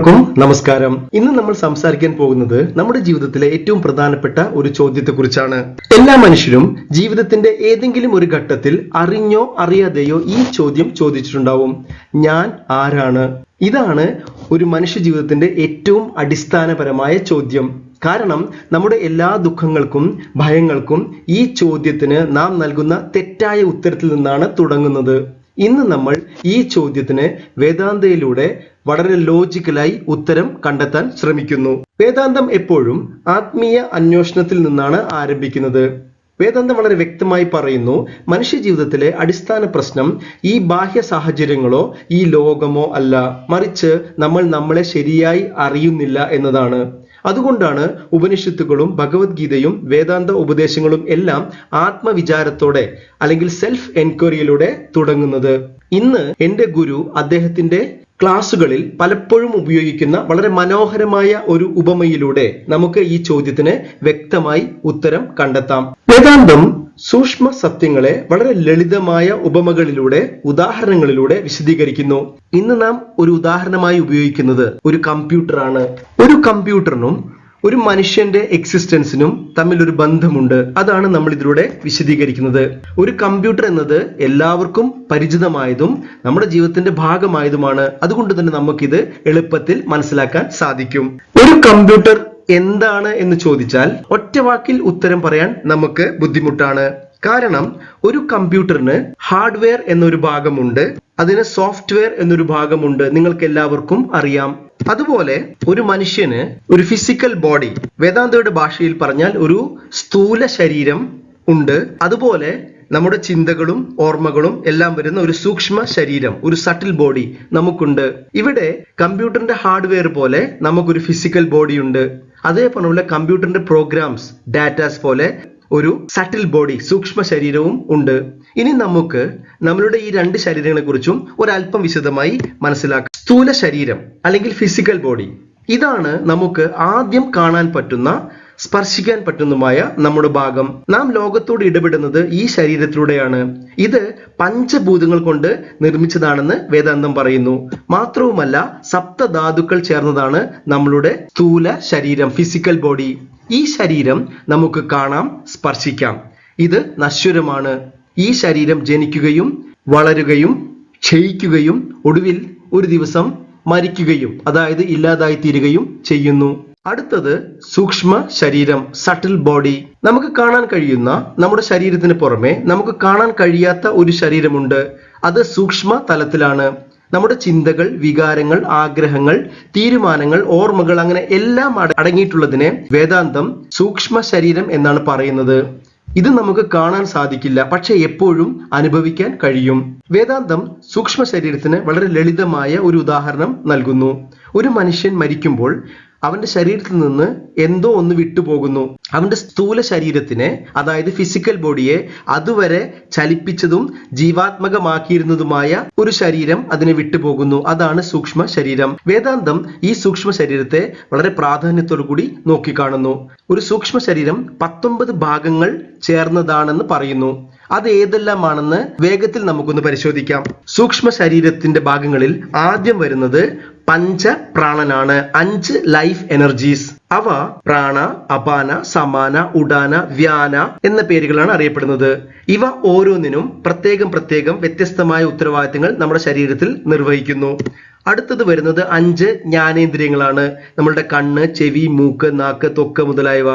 എല്ലാവർക്കും നമസ്കാരം. ഇന്ന് നമ്മൾ സംസാരിക്കാൻ പോകുന്നത് നമ്മുടെ ജീവിതത്തിലെ ഏറ്റവും പ്രധാനപ്പെട്ട ഒരു ചോദ്യത്തെക്കുറിച്ചാണ്. എല്ലാ മനുഷ്യരും ജീവിതത്തിന്റെ ഏതെങ്കിലും ഒരു ഘട്ടത്തിൽ അറിഞ്ഞോ അറിയാതെയോ ഈ ചോദ്യം ചോദിച്ചിട്ടുണ്ടാവും. ഞാൻ ആരാണ്? ഇതാണ് ഒരു മനുഷ്യ ജീവിതത്തിന്റെ ഏറ്റവും അടിസ്ഥാനപരമായ ചോദ്യം. കാരണം നമ്മുടെ എല്ലാ ദുഃഖങ്ങൾക്കും ഭയങ്ങൾക്കും ഈ ചോദ്യത്തിന് നാം നൽകുന്ന തെറ്റായ ഉത്തരത്തിൽ നിന്നാണ് തുടങ്ങുന്നത്. ഇന്ന് നമ്മൾ ഈ ചോദ്യത്തിന് വേദാന്തയിലൂടെ വളരെ ലോജിക്കലായി ഉത്തരം കണ്ടെത്താൻ ശ്രമിക്കുന്നു. വേദാന്തം എപ്പോഴും ആത്മീയ അന്വേഷണത്തിൽ നിന്നാണ് ആരംഭിക്കുന്നത്. വേദാന്തം വളരെ വ്യക്തമായി പറയുന്നു മനുഷ്യ ജീവിതത്തിലെ അടിസ്ഥാന പ്രശ്നം ഈ ബാഹ്യ സാഹചര്യങ്ങളോ ഈ ലോകമോ അല്ല. മറിച്ച് നമ്മൾ നമ്മളെ ശരിയായി അറിയുന്നില്ല എന്നതാണ്. അതുകൊണ്ടാണ് ഉപനിഷത്തുകളും ഭഗവത്ഗീതയും വേദാന്ത ഉപദേശങ്ങളും എല്ലാം ആത്മവിചാരത്തോടെ അല്ലെങ്കിൽ സെൽഫ് എൻക്വയറിയിലൂടെ തുടങ്ങുന്നത്. ഇന്ന് എന്റെ ഗുരു അദ്ദേഹത്തിന്റെ ക്ലാസുകളിൽ പലപ്പോഴും ഉപയോഗിക്കുന്ന വളരെ മനോഹരമായ ഒരു ഉപമയിലൂടെ നമുക്ക് ഈ ചോദ്യത്തിന് വ്യക്തമായി ഉത്തരം കണ്ടെത്താം. വേദാന്തം സൂക്ഷ്മ സത്യങ്ങളെ വളരെ ലളിതമായ ഉപമകളിലൂടെ ഉദാഹരണങ്ങളിലൂടെ വിശദീകരിക്കുന്നു. ഇന്ന് നാം ഒരു ഉദാഹരണമായി ഉപയോഗിക്കുന്നത് ഒരു കമ്പ്യൂട്ടറാണ്. ഒരു കമ്പ്യൂട്ടറിനും ഒരു മനുഷ്യന്റെ എക്സിസ്റ്റൻസിനും തമ്മിൽ ഒരു ബന്ധമുണ്ട്. അതാണ് നമ്മൾ ഇതിലൂടെ വിശദീകരിക്കുന്നത്. ഒരു കമ്പ്യൂട്ടർ എന്നത് എല്ലാവർക്കും പരിചിതമായതും നമ്മുടെ ജീവിതത്തിന്റെ ഭാഗമായതുമാണ്. അതുകൊണ്ട് തന്നെ നമുക്കിത് എളുപ്പത്തിൽ മനസ്സിലാക്കാൻ സാധിക്കും. ഒരു കമ്പ്യൂട്ടർ എന്താണ് എന്ന് ചോദിച്ചാൽ ഒറ്റവാക്കിൽ ഉത്തരം പറയാൻ നമുക്ക് ബുദ്ധിമുട്ടാണ്. കാരണം ഒരു കമ്പ്യൂട്ടറിന് ഹാർഡ്വെയർ എന്നൊരു ഭാഗമുണ്ട് അതിന് സോഫ്റ്റ്വെയർ എന്നൊരു ഭാഗമുണ്ട്. നിങ്ങൾക്ക് എല്ലാവർക്കും അറിയാം. അതുപോലെ ഒരു മനുഷ്യന് ഒരു ഫിസിക്കൽ ബോഡി വേദാന്തയുടെ ഭാഷയിൽ പറഞ്ഞാൽ ഒരു സ്ഥൂല ശരീരം ഉണ്ട്. അതുപോലെ നമ്മുടെ ചിന്തകളും ഓർമ്മകളും എല്ലാം വരുന്ന ഒരു സൂക്ഷ്മ ശരീരം ഒരു സട്ടിൽ ബോഡി നമുക്കുണ്ട്. ഇവിടെ കമ്പ്യൂട്ടറിന്റെ ഹാർഡ്വെയർ പോലെ നമുക്കൊരു ഫിസിക്കൽ ബോഡി ഉണ്ട്. അതേപോലെ കമ്പ്യൂട്ടറിന്റെ പ്രോഗ്രാംസ് ഡാറ്റാസ് പോലെ ഒരു സട്ടിൽ ബോഡി സൂക്ഷ്മ ശരീരവും ഉണ്ട്. ഇനി നമുക്ക് നമ്മളുടെ ഈ രണ്ട് ശരീരങ്ങളെ കുറിച്ചും ഒരല്പം വിശദമായി മനസ്സിലാക്കാം. സ്ഥൂല ശരീരം അല്ലെങ്കിൽ ഫിസിക്കൽ ബോഡി ഇതാണ് നമുക്ക് ആദ്യം കാണാൻ പറ്റുന്ന സ്പർശിക്കാൻ പറ്റുന്നതുമായ നമ്മുടെ ഭാഗം. നാം ലോകത്തോട് ഇടപെടുന്നത് ഈ ശരീരത്തിലൂടെയാണ്. ഇത് പഞ്ചഭൂതങ്ങൾ കൊണ്ട് നിർമ്മിച്ചതാണെന്ന് വേദാന്തം പറയുന്നു. മാത്രവുമല്ല സപ്തധാതുക്കൾ ചേർന്നതാണ് നമ്മളുടെ സ്ഥൂല ശരീരം ഫിസിക്കൽ ബോഡി ഈ ശരീരം നമുക്ക് കാണാം സ്പർശിക്കാം. ഇത് നശ്വരമാണ്. ഈ ശരീരം ജനിക്കുകയും വളരുകയും ക്ഷയിക്കുകയും ഒടുവിൽ ഒരു ദിവസം മരിക്കുകയും അതായത് ഇല്ലാതായി തീരുകയും ചെയ്യുന്നു. അടുത്തത് സൂക്ഷ്മ ശരീരം സട്ടിൽ ബോഡി നമുക്ക് കാണാൻ കഴിയുന്ന നമ്മുടെ ശരീരത്തിന് പുറമെ നമുക്ക് കാണാൻ കഴിയാത്ത ഒരു ശരീരമുണ്ട്. അത് സൂക്ഷ്മ തലത്തിലാണ്. നമ്മുടെ ചിന്തകൾ വികാരങ്ങൾ ആഗ്രഹങ്ങൾ തീരുമാനങ്ങൾ ഓർമ്മകൾ അങ്ങനെ എല്ലാം അട- അടങ്ങിയിട്ടുള്ളതിനെ വേദാന്തം സൂക്ഷ്മ ശരീരം എന്നാണ് പറയുന്നത്. ഇത് നമുക്ക് കാണാൻ സാധിക്കില്ല പക്ഷെ എപ്പോഴും അനുഭവിക്കാൻ കഴിയും. വേദാന്തം സൂക്ഷ്മ ശരീരത്തിന് വളരെ ലളിതമായ ഒരു ഉദാഹരണം നൽകുന്നു. ഒരു മനുഷ്യൻ മരിക്കുമ്പോൾ അവന്റെ ശരീരത്തിൽ നിന്ന് എന്തോ ഒന്ന് വിട്ടുപോകുന്നു. അവന്റെ സ്ഥൂല ശരീരത്തിനെ അതായത് ഫിസിക്കൽ ബോഡിയെ അതുവരെ ചലിപ്പിച്ചതും ജീവാത്മകമാക്കിയിരുന്നതുമായ ഒരു ശരീരം അതിനെ വിട്ടുപോകുന്നു. അതാണ് സൂക്ഷ്മ ശരീരം. വേദാന്തം ഈ സൂക്ഷ്മ ശരീരത്തെ വളരെ പ്രാധാന്യത്തോടു കൂടി നോക്കിക്കാണുന്നു. ഒരു സൂക്ഷ്മ ശരീരം പത്തൊമ്പത് ഭാഗങ്ങൾ ചേർന്നതാണെന്ന് പറയുന്നു. അത് ഏതെല്ലാമാണെന്ന് വേഗത്തിൽ നമുക്കൊന്ന് പരിശോധിക്കാം. സൂക്ഷ്മ ശരീരത്തിന്റെ ഭാഗങ്ങളിൽ ആദ്യം വരുന്നത് പഞ്ച പ്രാണനാണ് അഞ്ച് ലൈഫ് എനർജീസ്. അവ പ്രാണ അപാന സമാന ഉഡാന വ്യാന എന്ന പേരുകളാണ് അറിയപ്പെടുന്നത്. ഇവ ഓരോന്നിനും പ്രത്യേകം പ്രത്യേകം വ്യത്യസ്തമായ ഉത്തരവാദിത്തങ്ങൾ നമ്മുടെ ശരീരത്തിൽ നിർവഹിക്കുന്നു. അടുത്തത് വരുന്നത് അഞ്ച് ജ്ഞാനേന്ദ്രിയങ്ങളാണ്. നമ്മളുടെ കണ്ണ് ചെവി മൂക്ക് നാക്ക് തൊക്ക് മുതലായവ.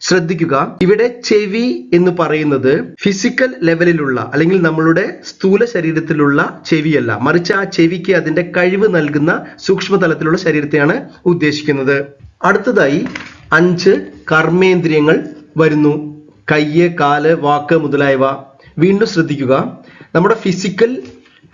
ശ്രദ്ധിക്കുക. ഇവിടെ ചെവി എന്ന് പറയുന്നത് ഫിസിക്കൽ ലെവലിലുള്ള അല്ലെങ്കിൽ നമ്മളുടെ സ്ഥൂല ശരീരത്തിലുള്ള ചെവിയല്ല. മറിച്ച് ആ ചെവിക്ക് അതിന്റെ കഴിവ് നൽകുന്ന സൂക്ഷ്മതലത്തിലുള്ള ശരീരത്തെയാണ് ഉദ്ദേശിക്കുന്നത്. അടുത്തതായി അഞ്ച് കർമ്മേന്ദ്രിയങ്ങൾ വരുന്നു. കയ്യ് കാൽ വാക്ക് മുതലായവ. വീണ്ടും ശ്രദ്ധിക്കുക. നമ്മുടെ ഫിസിക്കൽ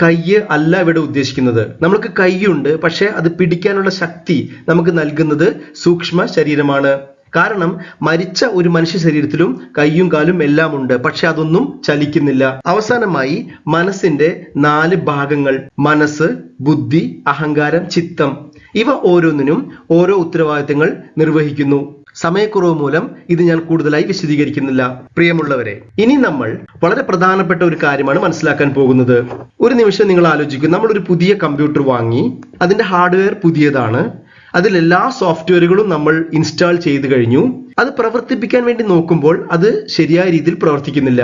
കയ്യ് അല്ല ഇവിടെ ഉദ്ദേശിക്കുന്നത്. നമുക്ക് കൈയുണ്ട് പക്ഷെ അത് പിടിക്കാനുള്ള ശക്തി നമുക്ക് നൽകുന്നത് സൂക്ഷ്മ ശരീരമാണ്. കാരണം മരിച്ച ഒരു മനുഷ്യ ശരീരത്തിലും കയ്യും കാലും എല്ലാം ഉണ്ട്. പക്ഷെ അതൊന്നും ചലിക്കുന്നില്ല. അവസാനമായി മനസ്സിന്റെ നാല് ഭാഗങ്ങൾ മനസ്സ് ബുദ്ധി അഹങ്കാരം ചിത്തം ഇവ ഓരോന്നിനും ഓരോ ഉത്തരവാദിത്തങ്ങൾ നിർവഹിക്കുന്നു. സമയക്കുറവ് മൂലം ഇത് ഞാൻ കൂടുതലായി വിശദീകരിക്കുന്നില്ല. പ്രിയമുള്ളവരെ ഇനി നമ്മൾ വളരെ പ്രധാനപ്പെട്ട ഒരു കാര്യമാണ് മനസ്സിലാക്കാൻ പോകുന്നത്. ഒരു നിമിഷം നിങ്ങൾ ആലോചിക്കും. നമ്മൾ ഒരു പുതിയ കമ്പ്യൂട്ടർ വാങ്ങി അതിന്റെ ഹാർഡ്വെയർ പുതിയതാണ്. അതിലെല്ലാ സോഫ്റ്റ്വെയറുകളും നമ്മൾ ഇൻസ്റ്റാൾ ചെയ്തു കഴിഞ്ഞു. അത് പ്രവർത്തിപ്പിക്കാൻ വേണ്ടി നോക്കുമ്പോൾ അത് ശരിയായ രീതിയിൽ പ്രവർത്തിക്കുന്നില്ല.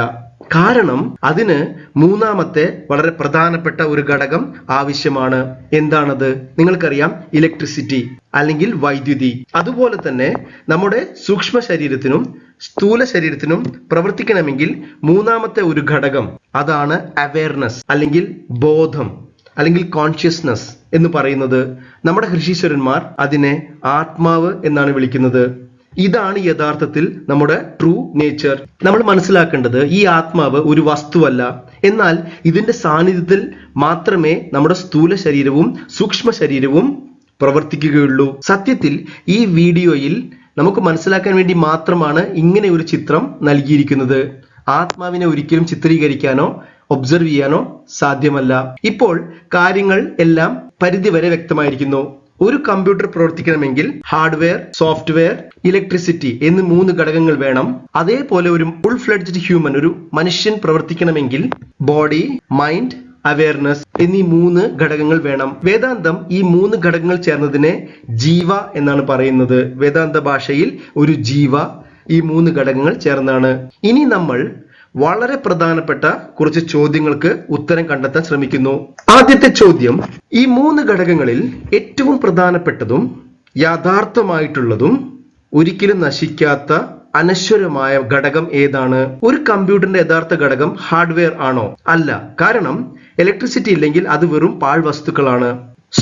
കാരണം അതിന് മൂന്നാമത്തെ വളരെ പ്രധാനപ്പെട്ട ഒരു ഘടകം ആവശ്യമാണ്. എന്താണത്? നിങ്ങൾക്കറിയാം ഇലക്ട്രിസിറ്റി അല്ലെങ്കിൽ വൈദ്യുതി. അതുപോലെ തന്നെ നമ്മുടെ സൂക്ഷ്മ ശരീരത്തിനും സ്ഥൂല ശരീരത്തിനും പ്രവർത്തിക്കണമെങ്കിൽ മൂന്നാമത്തെ ഒരു ഘടകം അതാണ് അവയർനെസ് അല്ലെങ്കിൽ ബോധം അല്ലെങ്കിൽ കോൺഷ്യസ്നസ് എന്ന് പറയുന്നത് നമ്മുടെ ഹൃഷീശ്വരന്മാർ അതിനെ ആത്മാവ് എന്നാണ് വിളിക്കുന്നത്. ഇതാണ് യഥാർത്ഥത്തിൽ നമ്മുടെ ട്രൂ നേച്ചർ നമ്മൾ മനസ്സിലാക്കേണ്ടത് ഈ ആത്മാവ് ഒരു വസ്തുവല്ല. എന്നാൽ ഇതിന്റെ സാന്നിധ്യത്തിൽ മാത്രമേ നമ്മുടെ സ്ഥൂല ശരീരവും സൂക്ഷ്മ ശരീരവും പ്രവർത്തിക്കുകയുള്ളൂ. സത്യത്തിൽ ഈ വീഡിയോയിൽ നമുക്ക് മനസ്സിലാക്കാൻ വേണ്ടി മാത്രമാണ് ഇങ്ങനെ ഒരു ചിത്രം നൽകിയിരിക്കുന്നത്. ആത്മാവിനെ ഒരിക്കലും ചിത്രീകരിക്കാനോ ഒബ്സർവ് ചെയ്യാനോ സാധ്യമല്ല. ഇപ്പോൾ കാര്യങ്ങൾ എല്ലാം പരിധി വരെ വ്യക്തമായിരിക്കുന്നു. ഒരു കമ്പ്യൂട്ടർ പ്രവർത്തിക്കണമെങ്കിൽ ഹാർഡ്വെയർ സോഫ്റ്റ്വെയർ ഇലക്ട്രിസിറ്റി എന്നീ മൂന്ന് ഘടകങ്ങൾ വേണം. അതേപോലെ ഒരു ഫുൾ ഫ്ലെഡ്ജ്ഡ് ഹ്യൂമൻ ഒരു മനുഷ്യൻ പ്രവർത്തിക്കണമെങ്കിൽ ബോഡി മൈൻഡ് അവയർനെസ് എന്നീ മൂന്ന് ഘടകങ്ങൾ വേണം. വേദാന്തം ഈ മൂന്ന് ഘടകങ്ങൾ ചേർന്നതിനെ ജീവ എന്നാണ് പറയുന്നത്. വേദാന്ത ഭാഷയിൽ ഒരു ജീവ ഈ മൂന്ന് ഘടകങ്ങൾ ചേർന്നാണ്. ഇനി നമ്മൾ വളരെ പ്രധാനപ്പെട്ട കുറച്ച് ചോദ്യങ്ങൾക്ക് ഉത്തരം കണ്ടെത്താൻ ശ്രമിക്കുന്നു. ആദ്യത്തെ ചോദ്യം ഈ മൂന്ന് ഘടകങ്ങളിൽ ഏറ്റവും പ്രധാനപ്പെട്ടതും യാഥാർത്ഥമായിട്ടുള്ളതും ഒരിക്കലും നശിക്കാത്ത അനശ്വരമായ ഘടകം ഏതാണ്? ഒരു കമ്പ്യൂട്ടറിന്റെ യഥാർത്ഥ ഘടകം ഹാർഡ്വെയർ ആണോ? അല്ല. കാരണം ഇലക്ട്രിസിറ്റി ഇല്ലെങ്കിൽ അത് വെറും പാഴ്വസ്തുക്കളാണ്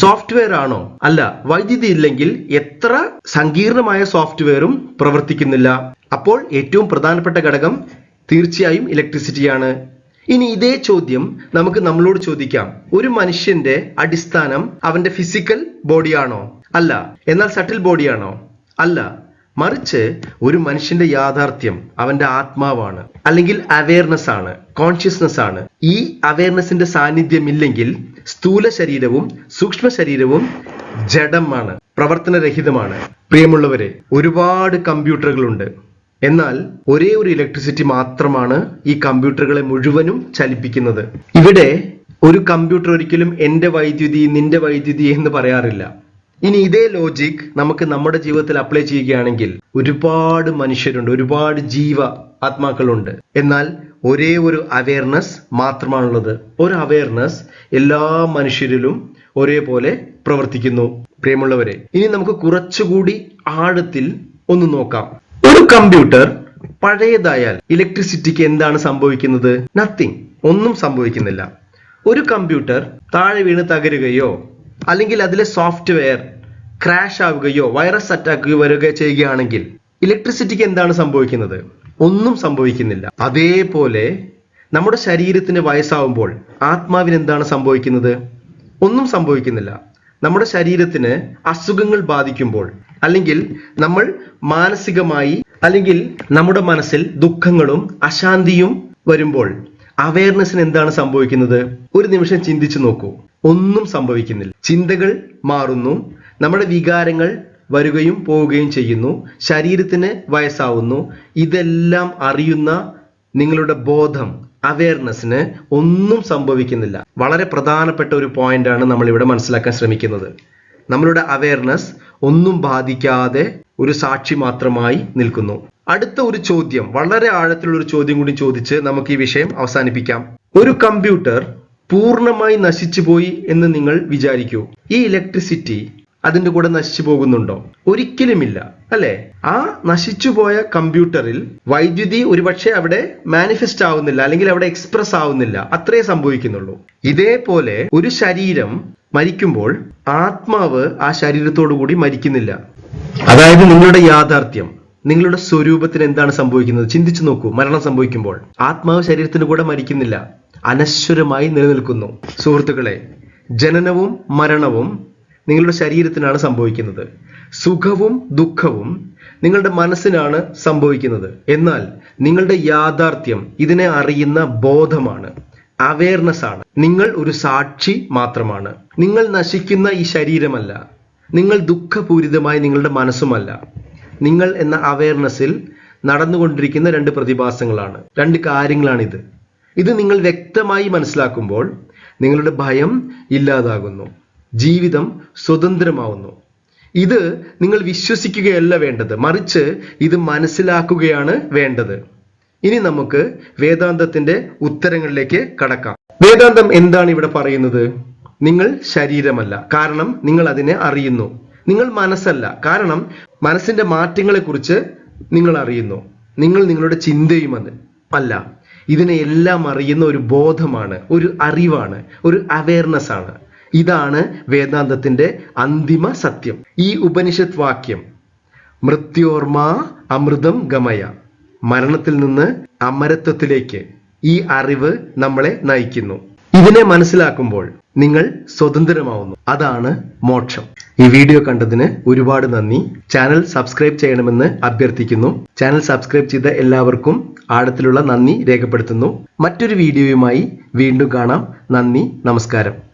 സോഫ്റ്റ്വെയർ ആണോ? അല്ല. വൈദ്യുതി ഇല്ലെങ്കിൽ എത്ര സങ്കീർണമായ സോഫ്റ്റ്വെയറും പ്രവർത്തിക്കുന്നില്ല. അപ്പോൾ ഏറ്റവും പ്രധാനപ്പെട്ട ഘടകം തീർച്ചയായും ഇലക്ട്രിസിറ്റിയാണ്. ഇനി ഇതേ ചോദ്യം നമുക്ക് നമ്മളോട് ചോദിക്കാം. ഒരു മനുഷ്യന്റെ അടിസ്ഥാനം അവന്റെ ഫിസിക്കൽ ബോഡിയാണോ അല്ല. എന്നാൽ സട്ടിൽ ബോഡിയാണോ അല്ല. മറിച്ച് ഒരു മനുഷ്യന്റെ യാഥാർത്ഥ്യം അവന്റെ ആത്മാവാണ്. അല്ലെങ്കിൽ അവയർനെസ് ആണ്. കോൺഷ്യസ്നെസ് ആണ്. ഈ അവയർനെസിന്റെ സാന്നിധ്യം ഇല്ലെങ്കിൽ സ്ഥൂല ശരീരവും സൂക്ഷ്മ ശരീരവും ജഡമാണ്. പ്രവർത്തനരഹിതമാണ്. പ്രിയമുള്ളവരെ ഒരുപാട് കമ്പ്യൂട്ടറുകളുണ്ട് എന്നാൽ ഒരേ ഒരു ഇലക്ട്രിസിറ്റി മാത്രമാണ് ഈ കമ്പ്യൂട്ടറുകളെ മുഴുവനും ചലിപ്പിക്കുന്നത്. ഇവിടെ ഒരു കമ്പ്യൂട്ടർ ഒരിക്കലും എന്റെ വൈദ്യുതി നിന്റെ വൈദ്യുതി എന്ന് പറയാറില്ല. ഇനി ഇതേ ലോജിക് നമുക്ക് നമ്മുടെ ജീവിതത്തിൽ അപ്ലൈ ചെയ്യുകയാണെങ്കിൽ ഒരുപാട് മനുഷ്യരുണ്ട് ഒരുപാട് ജീവ ആത്മാക്കളുണ്ട്. എന്നാൽ ഒരേ ഒരു അവയർനെസ് മാത്രമാണുള്ളത്. ഒരു അവയർനെസ് എല്ലാ മനുഷ്യരിലും ഒരേപോലെ പ്രവർത്തിക്കുന്നു. പ്രിയമുള്ളവരെ ഇനി നമുക്ക് കുറച്ചുകൂടി ആഴത്തിൽ ഒന്ന് നോക്കാം. ഒരു കമ്പ്യൂട്ടർ പഴയതായാൽ ഇലക്ട്രിസിറ്റിക്ക് എന്താണ് സംഭവിക്കുന്നത്? നത്തിങ് ഒന്നും സംഭവിക്കുന്നില്ല. ഒരു കമ്പ്യൂട്ടർ താഴെ വീണ് തകരുകയോ അല്ലെങ്കിൽ അതിലെ സോഫ്റ്റ്വെയർ ക്രാഷ് ആവുകയോ വൈറസ് അറ്റാക്ക് വരികയോ ചെയ്യുകയാണെങ്കിൽ ഇലക്ട്രിസിറ്റിക്ക് എന്താണ് സംഭവിക്കുന്നത്? ഒന്നും സംഭവിക്കുന്നില്ല. അതേപോലെ നമ്മുടെ ശരീരത്തിന് വയസ്സാവുമ്പോൾ ആത്മാവിന് എന്താണ് സംഭവിക്കുന്നത്? ഒന്നും സംഭവിക്കുന്നില്ല. നമ്മുടെ ശരീരത്തിന് അസുഖങ്ങൾ ബാധിക്കുമ്പോൾ അല്ലെങ്കിൽ നമ്മൾ മാനസികമായി അല്ലെങ്കിൽ നമ്മുടെ മനസ്സിൽ ദുഃഖങ്ങളും അശാന്തിയും വരുമ്പോൾ അവയർനെസ്സിന് എന്താണ് സംഭവിക്കുന്നത്? ഒരു നിമിഷം ചിന്തിച്ചു നോക്കൂ. ഒന്നും സംഭവിക്കുന്നില്ല. ചിന്തകൾ മാറുന്നു. നമ്മുടെ വികാരങ്ങൾ വരികയും പോവുകയും ചെയ്യുന്നു. ശരീരത്തിന് വയസ്സാവുന്നു. ഇതെല്ലാം അറിയുന്ന നിങ്ങളുടെ ബോധം അവയർനെസ്സിന് ഒന്നും സംഭവിക്കുന്നില്ല. വളരെ പ്രധാനപ്പെട്ട ഒരു പോയിന്റാണ് നമ്മൾ ഇവിടെ മനസ്സിലാക്കാൻ ശ്രമിക്കുന്നത്. നമ്മളുടെ അവയർനെസ് ഒന്നും ബാധിക്കാതെ ഒരു സാക്ഷി മാത്രമായി നിൽക്കുന്നു. അടുത്ത ഒരു ചോദ്യം വളരെ ആഴത്തിലുള്ള ഒരു ചോദ്യം കൂടി ചോദിച്ച് നമുക്ക് ഈ വിഷയം അവസാനിപ്പിക്കാം. ഒരു കമ്പ്യൂട്ടർ പൂർണമായി നശിച്ചു പോയി എന്ന് നിങ്ങൾ വിചാരിക്കൂ. ഈ ഇലക്ട്രിസിറ്റി അതിന്റെ കൂടെ നശിച്ചു പോകുന്നുണ്ടോ? ഒരിക്കലുമില്ല അല്ലെ? ആ നശിച്ചുപോയ കമ്പ്യൂട്ടറിൽ വൈദ്യുതി ഒരുപക്ഷെ അവിടെ മാനിഫെസ്റ്റ് ആവുന്നില്ല അല്ലെങ്കിൽ അവിടെ എക്സ്പ്രസ് ആവുന്നില്ല. അത്രേ സംഭവിക്കുന്നുള്ളൂ. ഇതേപോലെ ഒരു ശരീരം മരിക്കുമ്പോൾ ആത്മാവ് ആ ശരീരത്തോടു കൂടി മരിക്കുന്നില്ല. അതായത് നിങ്ങളുടെ യാഥാർത്ഥ്യം നിങ്ങളുടെ സ്വരൂപത്തിന് എന്താണ് സംഭവിക്കുന്നത്? ചിന്തിച്ചു നോക്കൂ മരണം സംഭവിക്കുമ്പോൾ. ആത്മാവ് ശരീരത്തിന് കൂടെ മരിക്കുന്നില്ല അനശ്വരമായി നിലനിൽക്കുന്നു. സുഹൃത്തുക്കളെ ജനനവും മരണവും നിങ്ങളുടെ ശരീരത്തിനാണ് സംഭവിക്കുന്നത്. സുഖവും ദുഃഖവും നിങ്ങളുടെ മനസ്സിനാണ് സംഭവിക്കുന്നത്. എന്നാൽ നിങ്ങളുടെ യാഥാർത്ഥ്യം ഇതിനെ അറിയുന്ന ബോധമാണ്. അവയർനെസ് ആണ്. നിങ്ങൾ ഒരു സാക്ഷി മാത്രമാണ്. നിങ്ങൾ നശിക്കുന്ന ഈ ശരീരമല്ല. നിങ്ങൾ ദുഃഖപൂരിതമായി നിങ്ങളുടെ മനസ്സുമല്ല. നിങ്ങൾ എന്ന അവയർനെസ്സിൽ നടന്നുകൊണ്ടിരിക്കുന്ന രണ്ട് പ്രതിഭാസങ്ങളാണ്. രണ്ട് കാര്യങ്ങളാണിത്. ഇത് നിങ്ങൾ വ്യക്തമായി മനസ്സിലാക്കുമ്പോൾ നിങ്ങളുടെ ഭയം ഇല്ലാതാകുന്നു. ജീവിതം സ്വതന്ത്രമാവുന്നു. ഇത് നിങ്ങൾ വിശ്വസിക്കുകയല്ല വേണ്ടത്. മറിച്ച് ഇത് മനസ്സിലാക്കുകയാണ് വേണ്ടത്. ഇനി നമുക്ക് വേദാന്തത്തിന്റെ ഉത്തരങ്ങളിലേക്ക് കടക്കാം. വേദാന്തം എന്താണ് ഇവിടെ പറയുന്നത്? നിങ്ങൾ ശരീരമല്ല. കാരണം നിങ്ങൾ അതിനെ അറിയുന്നു. നിങ്ങൾ മനസ്സല്ല. കാരണം മനസ്സിന്റെ മാറ്റങ്ങളെ കുറിച്ച് നിങ്ങൾ അറിയുന്നു. നിങ്ങൾ നിങ്ങളുടെ ചിന്തയും അത് അല്ല. ഇതിനെ എല്ലാം അറിയുന്ന ഒരു ബോധമാണ് ഒരു അറിവാണ് ഒരു അവയർനെസ് ആണ്. ഇതാണ് വേദാന്തത്തിന്റെ അന്തിമ സത്യം. ഈ ഉപനിഷത്ത് വാക്യം മൃത്യോർമാ അമൃതം ഗമയ. മരണത്തിൽ നിന്ന് അമരത്വത്തിലേക്ക് ഈ അറിവ് നമ്മളെ നയിക്കുന്നു. ഇതിനെ മനസ്സിലാക്കുമ്പോൾ നിങ്ങൾ സ്വതന്ത്രമാവുന്നു. അതാണ് മോക്ഷം. ഈ വീഡിയോ കണ്ടതിന് ഒരുപാട് നന്ദി. ചാനൽ സബ്സ്ക്രൈബ് ചെയ്യണമെന്ന് അഭ്യർത്ഥിക്കുന്നു. ചാനൽ സബ്സ്ക്രൈബ് ചെയ്ത എല്ലാവർക്കും ആഴത്തിലുള്ള നന്ദി രേഖപ്പെടുത്തുന്നു. മറ്റൊരു വീഡിയോയുമായി വീണ്ടും കാണാം. നന്ദി നമസ്കാരം.